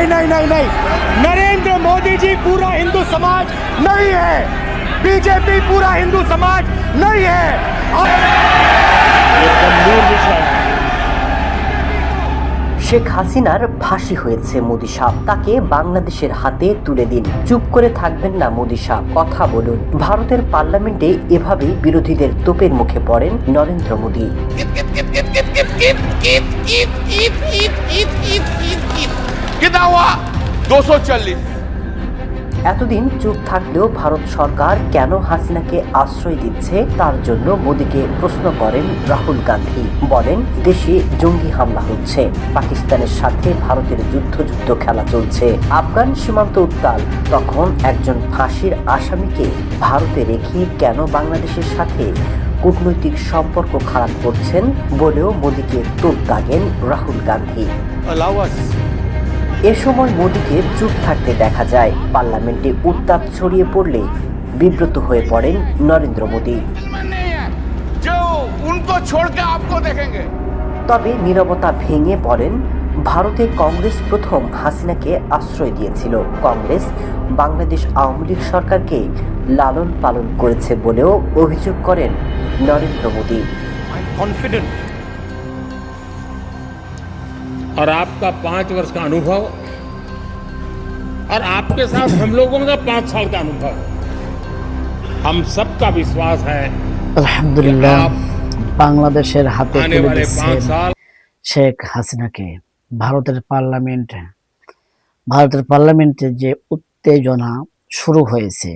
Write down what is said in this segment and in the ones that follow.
नहीं नहीं नहीं नरेंद्र मोदी जी पूरा हिंदू समाज नहीं है बीजेपी पूरा हिंदू समाज नहीं है শেখ হাসিনার ফাঁসি হয়েছে মোদি সাহ তাকে বাংলাদেশের হাতে তুলে দিন চুপ করে থাকবেন না মোদি শাহ কথা বলুন ভারতের পার্লামেন্টে এভাবেই বিরোধীদের তোপের মুখে পড়েন নরেন্দ্র মোদী कितना हुआ 240 এতদিন চুপ থাকলেও ভারত সরকার কেন হাসিনাকে আশ্রয় দিচ্ছে তার জন্য মোদীকে প্রশ্ন করেন রাহুল গান্ধী বলেন দেশে জঙ্গি হামলা হচ্ছে পাকিস্তানের সাথে ভারতের যুদ্ধ যুদ্ধ খেলা চলছে আফগান সীমান্ত উত্তাল তখন একজন ফাঁসির আসামিকে ভারতে রেখে কেন বাংলাদেশের সাথে কূটনৈতিক সম্পর্ক খারাপ করছেন বলেও মোদীকে তোপ দাগেন রাহুল গান্ধী allow us এ সময় মোদীকে চুপ থাকতে দেখা যায়। পার্লামেন্টে উত্তাপ ছড়িয়ে পড়লে বিব্রত হয়ে পড়েন নরেন্দ্র মোদী। তবে নিরবতা ভেঙে পড়েন ভারতে কংগ্রেস প্রথম হাসিনাকে আশ্রয় দিয়েছিল। কংগ্রেস বাংলাদেশ আওয়ামী লীগ সরকারকে লালন পালন করেছে বলেও অভিযোগ করেন নরেন্দ্র মোদী। और आपका पांच वर्ष का अनुभव और आपके साथ हम लोगों का पांच साल का अनुभव हम सबका विश्वास है আলহামদুলিল্লাহ আপ- বাংলাদেশের হাতে आने তুলে वाले দিচ্ছেন पांच साल শেখ হাসিনাকে ভারতের পার্লামেন্টে ভারতের পার্লামেন্টে যে উত্তেজনা শুরু হয়েছে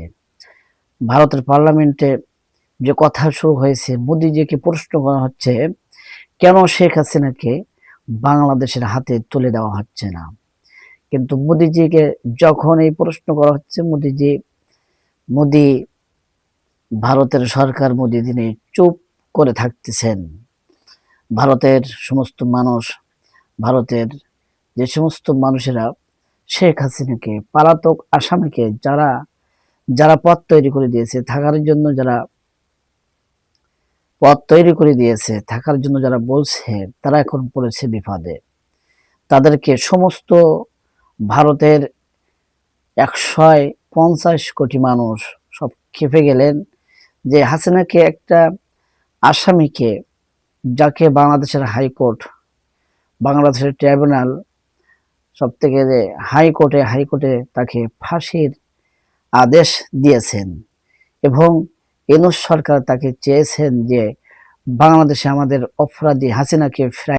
ভারতের পার্লামেন্টে যে কথা শুরু হয়েছে মোদিজিকে প্রশ্ন করা হচ্ছে কেন শেখ হাসিনাকে বাংলাদেশের হাতে তুলে দেওয়া হচ্ছে না। কিন্তু মোদিজিকে যখন এই প্রশ্ন করা হচ্ছে, মোদিজি, মোদি ভারতের সরকার মোদি তিনি চুপ করে থাকতেছেন। ভারতের সমস্ত মানুষ, ভারতের যে সমস্ত মানুষেরা, শেখ হাসিনাকে, পালাতক আসামিকে যারা যারা পথ তৈরি করে দিয়েছে, থাকার জন্য যারা পথ তৈরি করে দিয়েছে, থাকার জন্য যারা বলছে, তারা এখন পড়েছে বিপদে। তাদেরকে সমস্ত ভারতের একশো পঞ্চাশ কোটি মানুষ সব খেপে গেলেন যে হাসিনাকে একটা আসামিকে, যাকে বাংলাদেশের হাইকোর্ট, বাংলাদেশের ট্রাইব্যুনাল সব থেকে যে হাইকোর্টে হাইকোর্টে তাকে ফাঁসির আদেশ দিয়েছেন এবং এনুস সরকার তাকে চেয়েছেন যে বাংলাদেশে আমাদের অপরাধী হাসিনাকে ফেরাই